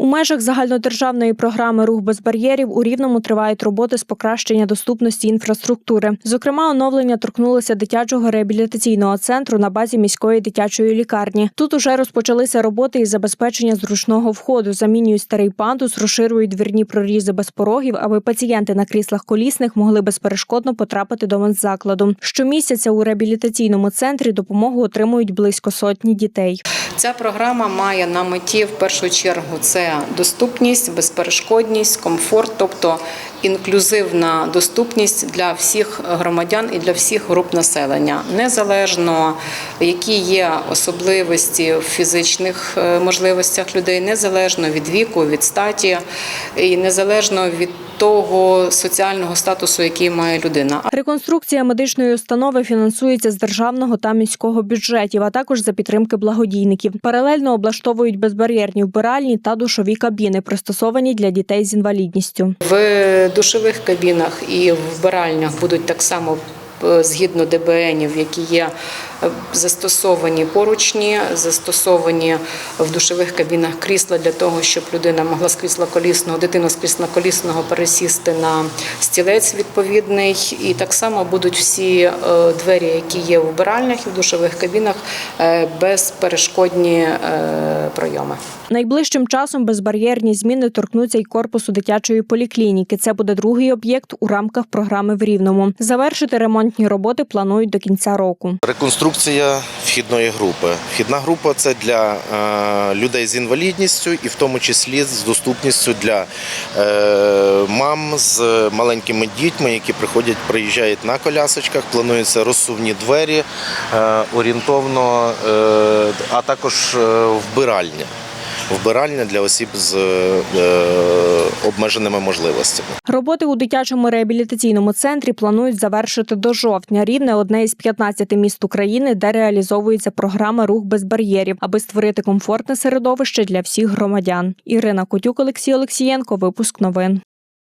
У межах загальнодержавної програми Рух без бар'єрів у Рівному тривають роботи з покращення доступності інфраструктури. Зокрема, оновлення торкнулося дитячого реабілітаційного центру на базі міської дитячої лікарні. Тут уже розпочалися роботи із забезпечення зручного входу. Замінюють старий пандус, розширюють двірні прорізи без порогів, аби пацієнти на кріслах колісних могли безперешкодно потрапити до медзакладу. Щомісяця у реабілітаційному центрі допомогу отримують близько сотні дітей. Ця програма має на меті в першу чергу це доступність, безперешкодність, комфорт, тобто інклюзивна доступність для всіх громадян і для всіх груп населення, незалежно які є особливості в фізичних е, можливостях людей, незалежно від віку, від статі і незалежно від того соціального статусу, який має людина. Реконструкція медичної установи фінансується з державного та міського бюджетів, а також за підтримки благодійників. Паралельно облаштовують безбар'єрні вбиральні та душові кабіни, пристосовані для дітей з інвалідністю. В душових кабінах і в вбиральнях будуть так само е, згідно ДБНів, які є е, застосовані поручні, застосовані в душових кабінах крісла для того, щоб людина могла з крісла колісного, дитина з крісла колісного пересісти на стілець відповідний. І так само будуть всі е, двері, які є в вбиральнях і в душових кабінах, безперешкодні пройоми. Найближчим часом безбар'єрні зміни торкнуться й корпусу дитячої поліклініки. Це буде другий об'єкт у рамках програми в Рівному. Завершити ремонтні роботи планують до кінця року. Реконструкція вхідної групи. Вхідна група це для е, людей з інвалідністю і в тому числі з доступністю для е, мам з маленькими дітьми, які приходять, приїжджають на колясочках. Плануються розсувні двері е, орієнтовно, а також вбиральня. Вбиральня для осіб з е, обмеженими можливостями. Роботи у дитячому реабілітаційному центрі планують завершити до жовтня. Рівне одне із 15 міст України, де реалізовується програма Рух без бар'єрів, аби створити комфортне середовище для всіх громадян. Ірина Котюк, Олексій Олексієнко. Випуск новин.